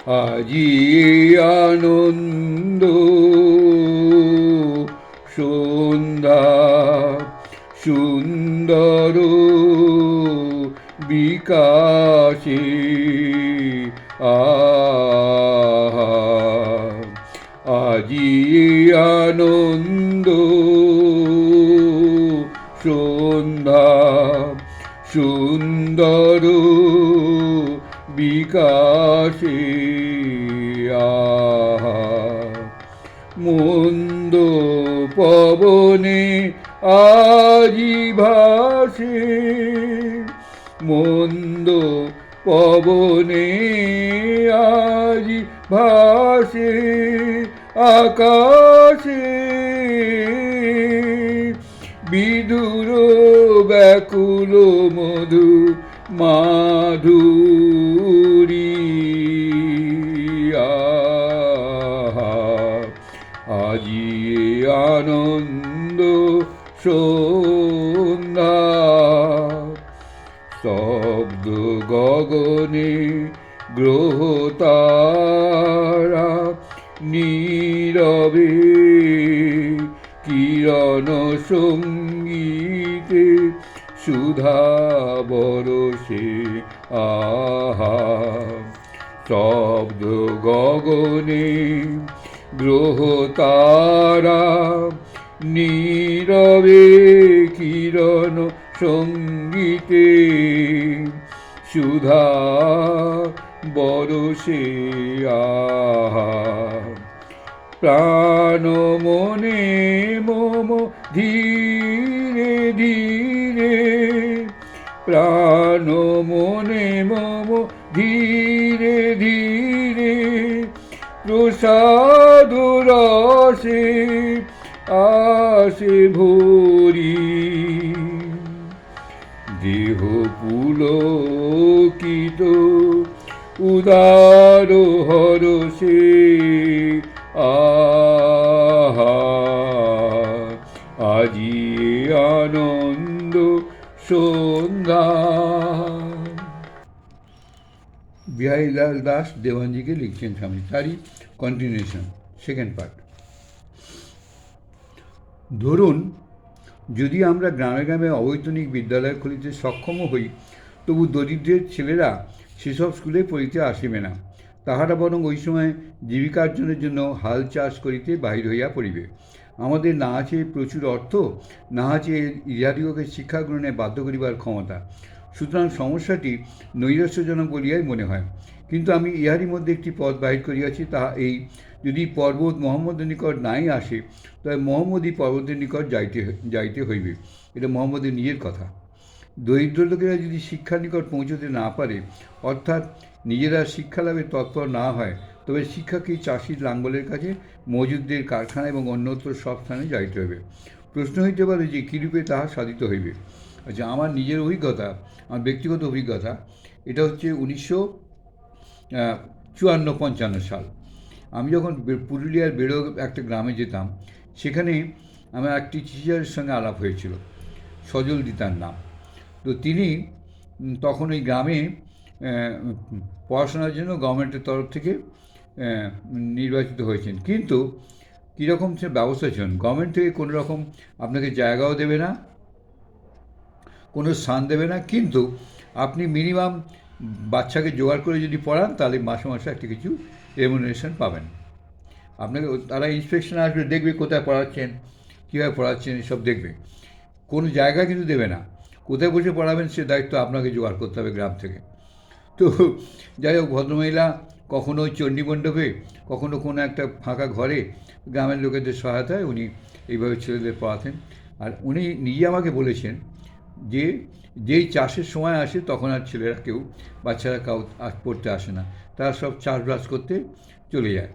আজি আনন্দ সন্ধ্যা সুন্দর বিকাশে আহা আজি আনন্দ সন্ধ্যা সুন্দর বিকাশে আহা মন্দ পবনে আজি ভাসে মন্দ পবনে আজি ভাসে আকাশে ব্যাকুল মধু মাধুরী। আজি আনন্দ শব্দ গগনে গ্রহ তারা নীরবে কিরণ সঙ্গীতে সুধা বরসে আহা। শব্দ গগনে গ্রহ তারা, নীরবে কিরণ সঙ্গীতে, সুধা বরসে আহা। প্রাণ মনে মম ধীরে ধীরে প্রাণ মনে মম ধীরে ধীরে, প্রসাদ রসে আসে ভরি। দেহ পুলকিত, উদার হরসে আহা, আজি বিহারীলাল দাস দেওয়ানজিকে লিখছেন স্বামী। তারই কন্টিনিউশন সেকেন্ড পার্ট ধরুন, যদি আমরা গ্রামে গ্রামে অবৈতনিক বিদ্যালয় খুলিতে সক্ষম হই, তবু দরিদ্রের ছেলেরা সেসব স্কুলে পড়িতে আসিবে না। তাহারা বরং ওই সময় জীবিকার্জনের জন্য হাল চাষ করিতে বাহির হইয়া পড়িবে। আমাদের না আছে প্রচুর অর্থ না আছে ইহাদিগকে শিক্ষা গ্রহণে বাধ্য করিবার ক্ষমতা। সুতরাং সমস্যাটি নৈরাশ্যজনক বলিয়াই মনে হয়। কিন্তু আমি ইহারই মধ্যে একটি পথ বাহির করিয়াছি, তাহা এই, যদি পর্বত মোহাম্মদের নিকট নাই আসে, তবে মোহাম্মদই পর্বতের নিকট যাইতে যাইতে হইবে। এটা মোহাম্মদের নিজের কথা। দরিদ্র লোকেরা যদি শিক্ষার নিকট পৌঁছতে না পারে, অর্থাৎ নিজেরা শিক্ষা লাভে তৎপর না হয় তবে শিক্ষাকে চাষির লাঙ্গলের কাছে মজুদদের কারখানা এবং অন্যত্র সব স্থানে যাইতে হবে প্রশ্ন হইতে পারে যে, কীরূপে তাহা সাধিত হইবে? আচ্ছা আমার নিজের অভিজ্ঞতা, আমার ব্যক্তিগত অভিজ্ঞতা, এটা হচ্ছে উনিশশো চুয়ান্ন পঞ্চান্ন সাল। আমি যখন পুরুলিয়ার বেড়ো একটা গ্রামে যেতাম, সেখানে আমার একটি টিচারের সঙ্গে আলাপ হয়েছিল, সজল দিতার নাম। তো তিনি তখন ওই গ্রামে পড়াশোনার জন্য গভর্নমেন্টের তরফ থেকে নির্বাচিত হয়েছেন। কিন্তু কীরকম সে ব্যবস্থা ছিলেন গভর্নমেন্ট থেকে কোনো রকম আপনাকে জায়গাও দেবে না, কোনো স্থান দেবে না। কিন্তু আপনি মিনিমাম বাচ্চাকে জোগাড় করে যদি পড়ান, তাহলে মাসে মাসে একটা কিছু রেমুনারেশন পাবেন। আপনাকে তারা ইন্সপেকশন আসবে, দেখবে কোথায় পড়াচ্ছেন, কীভাবে পড়াচ্ছেন, এসব দেখবে। কোনো জায়গা কিন্তু দেবে না। কোথায় বসে পড়াবেন সে দায়িত্ব আপনাকে জোগাড় করতে হবে গ্রাম থেকে। তো যাই হোক, ভদ্রমহিলা, কখনো ওই চণ্ডীমণ্ডপে কখনো কোনো একটা ফাঁকা ঘরে গ্রামের লোকেদের সহায়তায় উনি এইভাবে ছেলেদের পড়াতেন। আর উনি নিজে আমাকে বলেছেন যে, যেই চাষের সময় আসে তখন আর ছেলেরা কেউ, বাচ্চারা কাউ পড়তে আসে না। তারা সব চাষবাস করতে চলে যায়।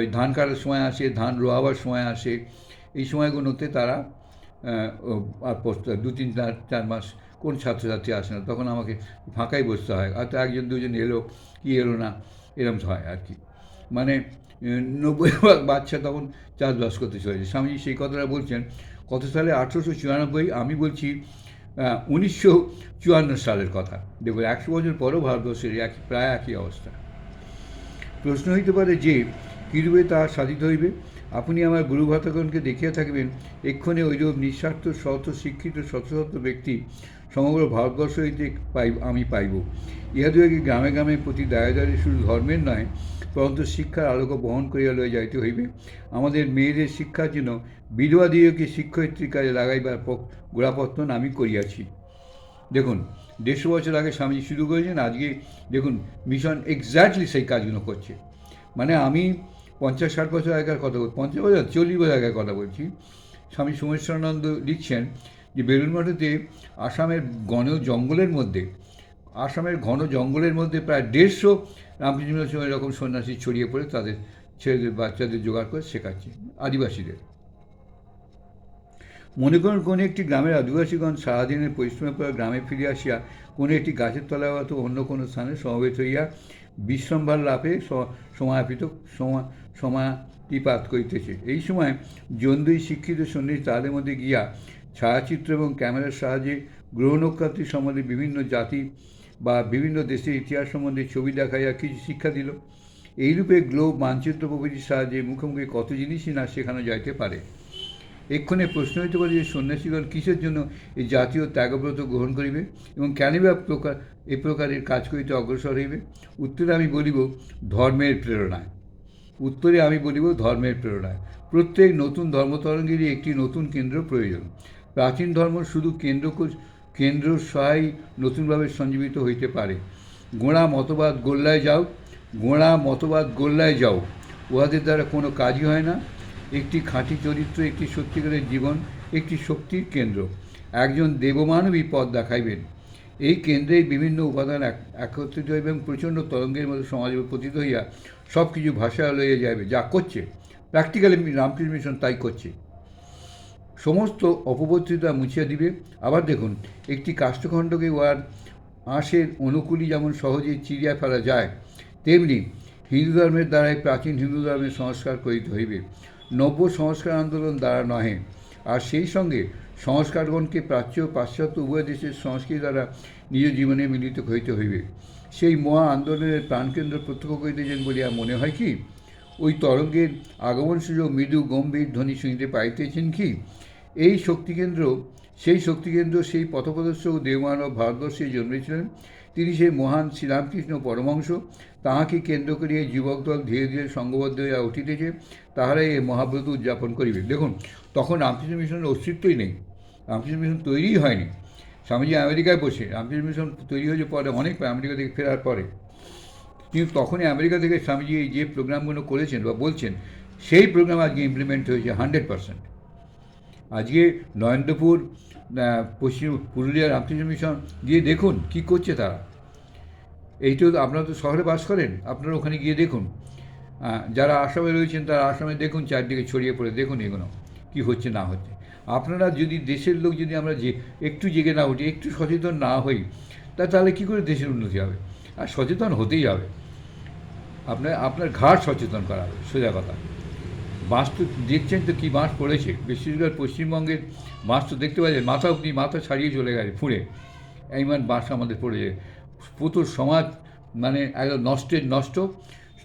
ওই ধান কাটার সময় আসে, ধান রোয়াবার সময় আসে। এই সময়গুলোতে তারা আর দু তিন চার চার মাস কোন ছাত্রছাত্রী আসে না, তখন আমাকে ফাঁকাই বসতে হয়। হয়তো একজন, দুজন এলো, কি এলো না, এরম হয় আর কি। মানে নব্বই ভাগ বাচ্চা তখন চাষবাস করতে চলেছে স্বামীজি সেই কথাটা বলছেন, কত সালে? আঠেরোশো চুরানব্বই, আমি বলছি উনিশশো চুয়ান্ন সালের কথা। দেখুন একশো বছর পরও ভারতবর্ষের একই, প্রায় একই অবস্থা। প্রশ্ন হইতে পারে যে, কিরূপে তা সাধিত হইবে? আপনি আমার গুরুভাতগণকে দেখিয়া থাকবেন, এক্ষণে ওইরূপ নিঃস্বার্থ শত শিক্ষিত শত শত ব্যক্তি সমগ্র ভারতবর্ষ হইতে পাই, আমি পাইব। ইহাদুয়াকে গ্রামে গ্রামে প্রতি দায়ে দাঁড়িয়ে শুধু ধর্মের নয়, পরন্তু শিক্ষার আলোক বহন করিয়া লইয়া যাইতে হইবে। আমাদের মেয়েদের শিক্ষার জন্য বিধবা দিগকে শিক্ষয়িত্রীর কাজে লাগাইবার গোড়াপত্তন আমি করিয়াছি। দেখুন, দেড়শো বছর আগে স্বামীজি শুরু করেছেন, আজকে দেখুন মিশন এক্স্যাক্টলি সেই কাজগুলো করছে। মানে আমি পঞ্চাশ ষাট বছর আগেকার কথা বল, পঞ্চাশ বছর, চল্লিশ বছর আগের কথা বলছি। স্বামী সোমেশ্বরানন্দ লিখছেন যে বেলুন মঠেতে আসামের ঘন জঙ্গলের মধ্যে, আসামের ঘন জঙ্গলের মধ্যে প্রায় দেড়শো রামকৃষ্ণ মিশন এরকম সন্ন্যাসী ছড়িয়ে পড়ে, তাদের ছেলেদের বাচ্চাদের জোগাড় করে শেখাচ্ছে আদিবাসীদের। মনে করুন কোনো একটি গ্রামের আদিবাসীগণ সারাদিনের পরিশ্রমের পর গ্রামে ফিরে আসিয়া কোনো একটি গাছের তলায় অথবা অন্য কোনো স্থানে সমবেত হইয়া বিশ্রামভার লাভে সমাপিত, সমা সমাধিপাত করিতেছে। এই সময় জন্দুই শিক্ষিত সন্ন্যাসী তাদের মধ্যে গিয়া ছায়াচিত্র এবং ক্যামেরার সাহায্যে গ্রহ নক্ষত্র সম্বন্ধে বিভিন্ন জাতি বা বিভিন্ন দেশের ইতিহাস সম্বন্ধে ছবি দেখাইয়া কিছু শিক্ষা দিল। এইরূপে গ্লোব মানচিত্র প্রভৃতির সাহায্যে মুখোমুখি কত জিনিসই না শেখানো যাইতে পারে। এক্ষণে প্রশ্ন হইতে পারে যে সন্ন্যাসীগণ কিসের জন্য এই জাতীয় ত্যাগব্রত গ্রহণ করিবে এবং কেন বা প্রকার এ প্রকারের কাজ করিতে অগ্রসর হইবে? উত্তরে আমি বলিব, ধর্মের প্রেরণায়। উত্তরে আমি বলিব ধর্মের প্রেরণায়। প্রত্যেক নতুন ধর্মতরঙ্গেরই একটি নতুন কেন্দ্র প্রয়োজন। প্রাচীন ধর্ম শুধু কেন্দ্র কেন্দ্র সহায় নতুনভাবে সঞ্জীবিত হইতে পারে। গোড়া মতবাদ গোল্লায় যাও, গোড়া মতবাদ গোল্লায় যাও, উহাদের দ্বারা কোনো কাজই হয় না। একটি খাঁটি চরিত্র, একটি সত্যিকারের জীবন, একটি শক্তির কেন্দ্র। একজন দেবমানবী পথ দেখাইবেন। এই কেন্দ্রেই বিভিন্ন উপাদান এক- একত্রিত এবং প্রচণ্ড তরঙ্গের মধ্যে সমাজে পতিত হইয়া সব কিছু ভাষা লইয়া যাইবে যা করছে। প্র্যাকটিক্যালি রামকৃষ্ণ মিশন তাই করছে। সমস্ত অপবর্তিতা মুছিয়া দিবে। আবার দেখুন, একটি কাষ্ঠখণ্ডকে উহার আঁশের অনুকূলই যেমন সহজেই চিরিয়া ফেলা যায়, তেমনি হিন্দু ধর্মের দ্বারাই প্রাচীন হিন্দু ধর্মের সংস্কার করিতে হইবে। নব্য সংস্কার আন্দোলন দ্বারা নহে। আর সেই সঙ্গে সংস্কারগণকে প্রাচ্য পাশ্চাত্য উভয় দেশের সংস্কৃতি দ্বারা নিজ জীবনে মিলিত হইতে হইবে। সেই মহা আন্দোলনের প্রাণকেন্দ্র প্রত্যক্ষ করিতেছেন বলিয়া মনে হয় কি? ওই তরঙ্গের আগমন সুযোগ মৃদু, গম্ভীর ধ্বনি শুনিতে পাইতেছেন কি? এই শক্তিকেন্দ্র, সেই শক্তিকেন্দ্র সেই পথপ্রদর্শক দেবমানব ভারতবর্ষে জন্মেছিলেন। তিনি সেই মহান শ্রীরামকৃষ্ণ পরমংশ তাহাকে কেন্দ্র করিয়া যুবক দল ধীরে ধীরে সঙ্গবদ্ধ হইয়া উঠিতেছে। তাহারাই এই মহাব্রত উদযাপন করিবে। দেখুন, তখন রামকৃষ্ণ মিশনের অস্তিত্বই নেই। রামকৃষ্ণ মিশন তৈরিই হয়নি। স্বামীজি আমেরিকায় বসে রামকৃষ্ণ মিশন তৈরি হয়েছে পরে অনেক আমেরিকা থেকে ফেরার পরে। কিন্তু তখনই আমেরিকা থেকে স্বামীজি এই যে প্রোগ্রামগুলো করেছেন বা বলছেন, সেই প্রোগ্রাম আজকে ইমপ্লিমেন্ট হয়েছে হান্ড্রেড পার্সেন্ট। আজকে নরেন্দ্রপুর পশ্চিম পুরুলিয়া রামকৃষ্ণ মিশন, গিয়ে দেখুন কি করছে তারা। এই তো আপনারা তো শহরে বাস করেন, আপনারা ওখানে গিয়ে দেখুন। যারা আসামে রয়েছেন তারা আসামে দেখুন, চারদিকে ছড়িয়ে পড়ে, দেখুন এগুলো, কী হচ্ছে না হচ্ছে। আপনারা যদি দেশের লোক যদি আমরা যে একটু জেগে না উঠি, একটু সচেতন না হই, তা তাহলে কী করে দেশের উন্নতি হবে? আর সচেতন হতেই হবে। আপনার আপনার ঘাট সচেতন করা হবে, সোজা কথা। বাঁশ তো দেখছেন তো কী বাঁশ পড়েছে? বিশেষকর পশ্চিমবঙ্গের বাঁশ তো দেখতে পাচ্ছেন, মাথা অব্দি মাথা ছাড়িয়ে চলে গেছে, ফুঁড়ে। এইমান বাঁশ আমাদের পড়েছে। পুতুর সমাজ মানে একদম নষ্টের নষ্ট।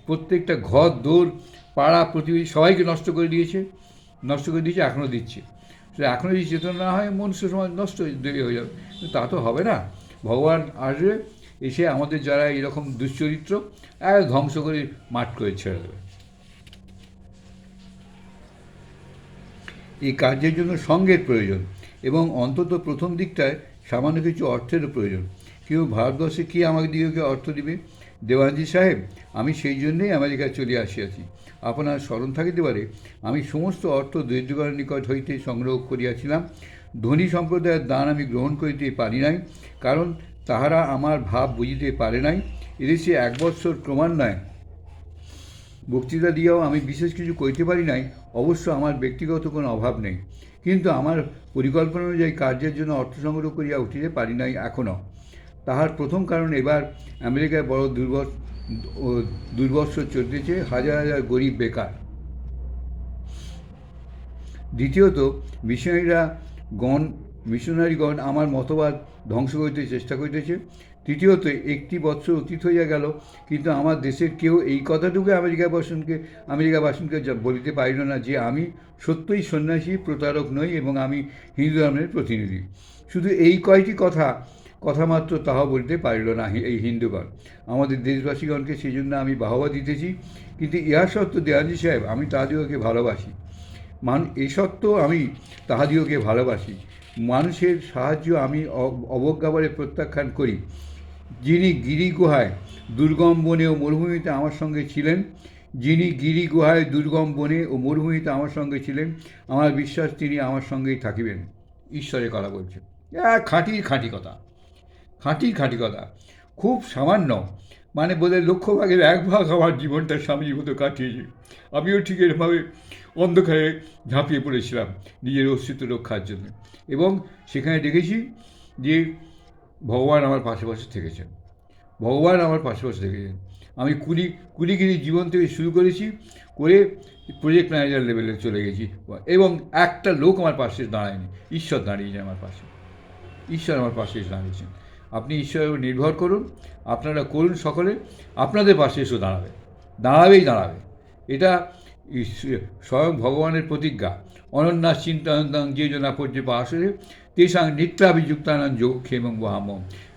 প্রত্যেকটা ঘর দৌড় পাড়া, প্রতিবেশী সবাইকে নষ্ট করে দিয়েছে। নষ্ট করে দিয়েছে, এখনও দিচ্ছে। তো এখনও যদি চেতনা না হয় মনুষ্য সমাজ নষ্ট হয়ে- দেরি হয়ে যাবে। তা তো হবে না। ভগবান আসবে, এসে আমাদের যারা এরকম দুশ্চরিত্র এক ধ্বংস করে মাঠ করে ছেড়ে দেবে। এই কার্যের জন্য সঙ্গের প্রয়োজন এবং অন্তত প্রথম দিকটায় সামান্য কিছু অর্থেরও প্রয়োজন। কেউ ভারতবর্ষে কি আমাকে দিকে অর্থ দিবে? দেওয়ানজি সাহেব, আমি সেই জন্যেই আমেরিকায় চলে আসিয়াছি। আপনার স্মরণ থাকিতে পারে, আমি সমস্ত অর্থ দরিদ্রগণের নিকট হইতে সংগ্রহ করিয়াছিলাম। ধনী সম্প্রদায়ের দান আমি গ্রহণ করিতে পারি নাই, কারণ তাহারা আমার ভাব বুঝিতে পারে নাই। এদেশে এক বৎসর ক্রমান্বয়ে বক্তৃতা দিয়েও আমি বিশেষ কিছু কইতে পারি নাই, অবশ্য আমার ব্যক্তিগত কোনো অভাব নেই। কিন্তু আমার পরিকল্পনা অনুযায়ী কার্যের জন্য অর্থ সংগ্রহ করিয়া উঠিতে পারি নাই এখনও তাহার প্রথম কারণ এবার আমেরিকায় বড় দুর্বর দুর্বৎসর চলতেছে, হাজার হাজার গরিব বেকার। দ্বিতীয়ত, মিশনারিরা গণ, মিশনারিগণ আমার মতবাদ ধ্বংস করিতে চেষ্টা করিতেছে। তৃতীয়ত, একটি বছর অতীত হইয়া গেল, কিন্তু আমার দেশের কেউ এই কথাটুকু আমেরিকা বাসনকে আমেরিকা বাসনকে বলিতে পারিল না যে আমি সত্যই সন্ন্যাসী, প্রতারক নই এবং আমি হিন্দু ধর্মের প্রতিনিধি। শুধু এই কয়টি কথা কথা মাত্র তাহা বলতে পারিল না এই হিন্দুগণ। আমাদের দেশবাসীগণকে সেই জন্য আমি বাহবা দিতেছি, কিন্তু ইহা সত্ত্বেও দেয়াজি সাহেব, আমি তাহাদিগকে ভালোবাসি। মান, এ সত্ত্বেও আমি তাহাদিগকে ভালোবাসি। মানুষের সাহায্য আমি অবজ্ঞাবরে প্রত্যাখ্যান করি। যিনি গিরি গুহায় দুর্গম বনে ও মরুভূমিতে আমার সঙ্গে ছিলেন, যিনি গিরি গুহায় দুর্গম বনে ও মরুভূমিতে আমার সঙ্গে ছিলেন, আমার বিশ্বাস তিনি আমার সঙ্গেই থাকিবেন। ঈশ্বরের কথা বলছে খাঁটির খাঁটি কথা। খাঁটির খাঁটি কথা। খুব সামান্য। মানে বোধ হয় লক্ষ ভাগের এক ভাগ আমার জীবনটা স্বামীজির মতো কাটিয়েছে। আমিও ঠিক এরভাবে অন্ধকারে ঝাঁপিয়ে পড়েছিলাম নিজের অস্তিত্ব রক্ষার জন্য। এবং সেখানে দেখেছি যে ভগবান আমার পাশে পাশে থেকেছেন। ভগবান আমার পাশে পাশে থেকেছেন। আমি কুড়ি কুড়িগিরি জীবন থেকে শুরু করেছি, করে প্রজেক্ট ম্যানেজার লেভেলে চলে গেছি। এবং একটা লোক আমার পাশে দাঁড়ায়নি। ঈশ্বর দাঁড়িয়েছে আমার পাশে। ঈশ্বর আমার পাশে দাঁড়িয়েছেন। আপনি ঈশ্বরের উপর নির্ভর করুন। আপনারা করুন সকলে। আপনাদের পাশে এসে দাঁড়াবে। দাঁড়াবেই দাঁড়াবে। এটা স্বয়ং ভগবানের প্রতিজ্ঞা। অনন্যাস চিন্তানন্দাং যে জনা পর্যন্ত আসলে তেসাং নিত্যাভিযুক্তানন্দ যোগক্ষেম বহাম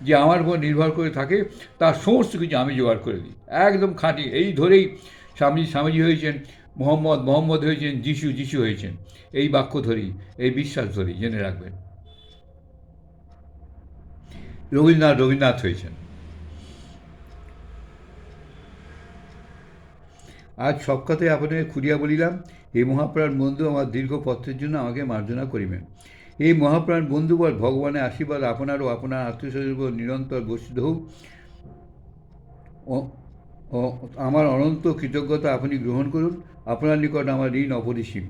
যে আমার উপর নির্ভর করে থাকে, তার সমস্ত কিছু আমি জোগাড় করে দিই। একদম খাঁটি। এই ধরেই স্বামী, স্বামীজি হয়েছেন, মোহাম্মদ মোহাম্মদ হয়েছেন, যিশু যিশু হয়েছেন। এই বাক্য ধরি এই বিশ্বাস ধরি জেনে রাখবেন। রবীন্দ্রনাথ রবীন্দ্রনাথ হয়েছেন। আজ সব কথাই আপনাকে খুঁড়িয়া বলিলাম, এই মহাপ্রাণ বন্ধু আমার দীর্ঘ পত্রের জন্য আমাকে মার্জনা করিবেন। এই মহাপ্রাণ বন্ধুবর ভগবানের আশীর্বাদ আপনার ও আপনার আত্মীয় উপর নিরন্তর বর্ষিত হোক। আমার অনন্ত কৃতজ্ঞতা আপনি গ্রহণ করুন। আপনার নিকট আমার ঋণ অপরিসীম।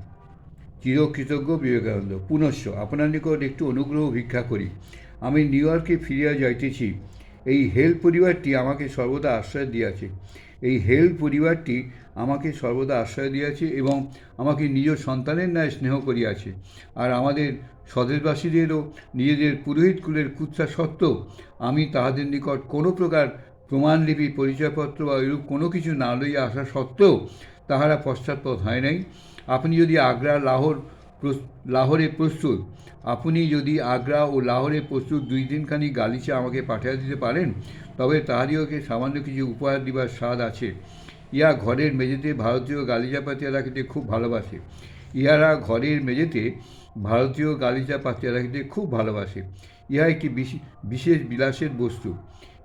চিরকৃতজ্ঞ বিবেকানন্দ। পুনশ্চ আপনার নিকট একটু অনুগ্রহ ভিক্ষা করি। আমি নিউ ইয়র্কে ফিরিয়া যাইতেছি। এই হেল পরিবারটি আমাকে সর্বদা আশ্রয় দিয়াছে। এই হেল পরিবারটি আমাকে সর্বদা আশ্রয় দিয়াছে এবং আমাকে নিজ সন্তানের ন্যায় স্নেহ করিয়াছে। আর আমাদের স্বদেশবাসীদেরও নিজেদের পুরোহিত কুলের কুৎসা সত্ত্বেও আমি তাহাদের নিকট কোনো প্রকার প্রমাণলিপি, পরিচয়পত্র বা এরূপ কোনো কিছু না লইয়া আসা সত্ত্বেও তাহারা পশ্চাৎপদ হয় নাই। আপনি যদি আগ্রা, লাহোর লাহোরে প্রস্তুত। আপনি যদি আগ্রা ও লাহোরে প্রস্তুত দুই দিনখানি গালিচা আমাকে পাঠিয়ে দিতে পারেন, তবে তাহাদিওকে সামান্য কিছু উপহার দিবার স্বাদ আছে। ইহা ঘরের মেঝেতে ভারতীয় গালিচা পাতিয়া রাখিতে খুব ভালোবাসে। ইহারা ঘরের মেঝেতে ভারতীয় গালিচা পাতিয়া রাখিতে খুব ভালোবাসে। ইহা একটি বিশে- বিশেষ বিলাসের বস্তু।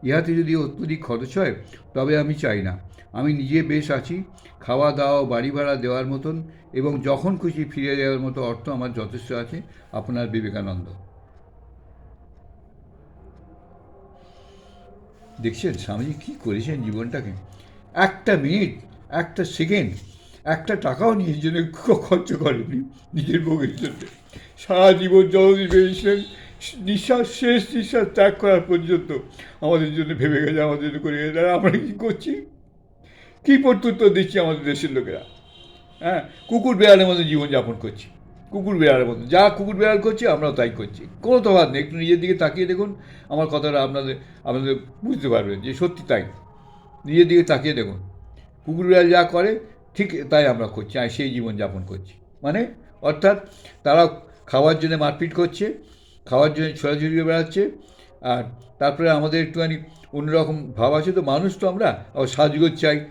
ইহাতে যদি অত্যধিক খরচ হয়, তবে আমি চাই না। আমি নিজে বেশ আছি। খাওয়া দাওয়া, বাড়ি ভাড়া দেওয়ার মতন এবং যখন খুশি ফিরে দেওয়ার মতো অর্থ আমার যথেষ্ট আছে, আপনার বিবেকানন্দ। দেখছেন, স্বামীজি কী করেছেন জীবনটাকে? একটা মিনিট, একটা সেকেন্ড, একটা টাকাও নিজের জন্য খরচ করেনি, নিজের ভোগের জন্য। সারা জীবন যতদিন ভেবেছিলেন নিঃশ্বাস শেষ, নিঃশ্বাস ত্যাগ করার পর্যন্ত আমাদের জন্য ভেবে গেছে, আমাদের জন্য করে আমরা কী করছি? কী প্রত্যুত্তর দিচ্ছি আমাদের দেশের লোকেরা? হ্যাঁ কুকুর বেড়ালের মতো জীবনযাপন করছি। কুকুর বেড়ালের মতো যা কুকুর বেড়াল করছি, আমরাও তাই করছি। কোনো তফাৎ নেই। একটু নিজের দিকে তাকিয়ে দেখুন। আমার কথাটা আপনাদের আপনাদের বুঝতে পারবেন যে সত্যি তাই। নিজের দিকে তাকিয়ে দেখুন। কুকুর বিড়াল যা করে, ঠিক তাই আমরা করছি। আর সেই জীবনযাপন করছি। মানে অর্থাৎ তারা খাওয়ার জন্য মারপিট করছে, খাওয়ার জন্য ছোড়াছুড়ি বেড়াচ্ছে, আর তারপরে আমাদের একটুখানি অন্যরকম ভাব আছে তো। মানুষ তো আমরা, আবার সাজগোজ চাই।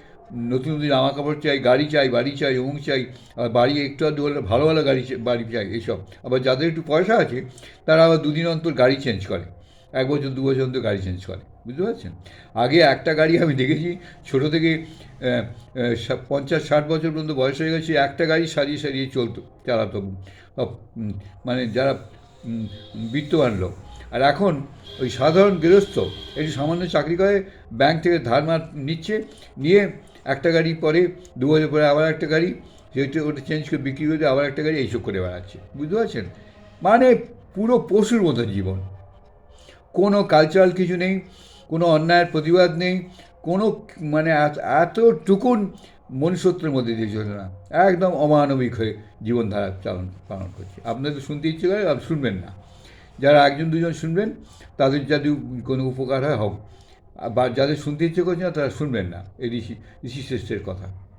নতুন নতুন জামা কাপড় চাই, গাড়ি চাই, বাড়ি চাই অমুক চাই, আর বাড়ি একটু আধটু হলে ভালো ভালো গাড়ি বাড়ি চাই এইসব আবার যাদের একটু পয়সা আছে, তারা আবার দুদিন অন্তর গাড়ি চেঞ্জ করে। এক বছর, দু বছর অন্তর গাড়ি চেঞ্জ করে। বুঝতে পারছেন? আগে একটা গাড়ি আমি দেখেছি, ছোটো থেকে পঞ্চাশ, ষাট বছর পর্যন্ত বয়স হয়ে গেছে, একটা গাড়ি সারিয়ে সারিয়ে চলতো, চালাতো। মানে যারা বিত্তবান লোক। আর এখন ওই সাধারণ গৃহস্থ, একটু সামান্য চাকরি করে, ব্যাংক থেকে ধার মার নিচ্ছে, নিয়ে একটা গাড়ি পরে দু বছর পরে আবার একটা গাড়ি, সেটা ওটা চেঞ্জ করে বিক্রি করে আবার একটা গাড়ি এইসব করে বেড়াচ্ছে। বুঝতে পারছেন? মানে পুরো পশুর মতো জীবন। কোনো কালচারাল কিছু নেই, কোনো অন্যায়ের প্রতিবাদ নেই, কোনো মানে এত- এতটুকুন মনুষ্যত্বের মধ্যে দিয়ে চলে না। একদম অমানবিক হয়ে জীবনধারা চালন, পালন করছে। আপনাদের শুনতে ইচ্ছে করে, শুনবেন না। যারা একজন, দুজন শুনবেন, তাদের যদি কোনো উপকার হয়, হোক। বা যাদের শুনতে ইচ্ছে করছে না তারা শুনবেন না। এই ঋষি ঋষি শ্রেষ্ঠের কথা।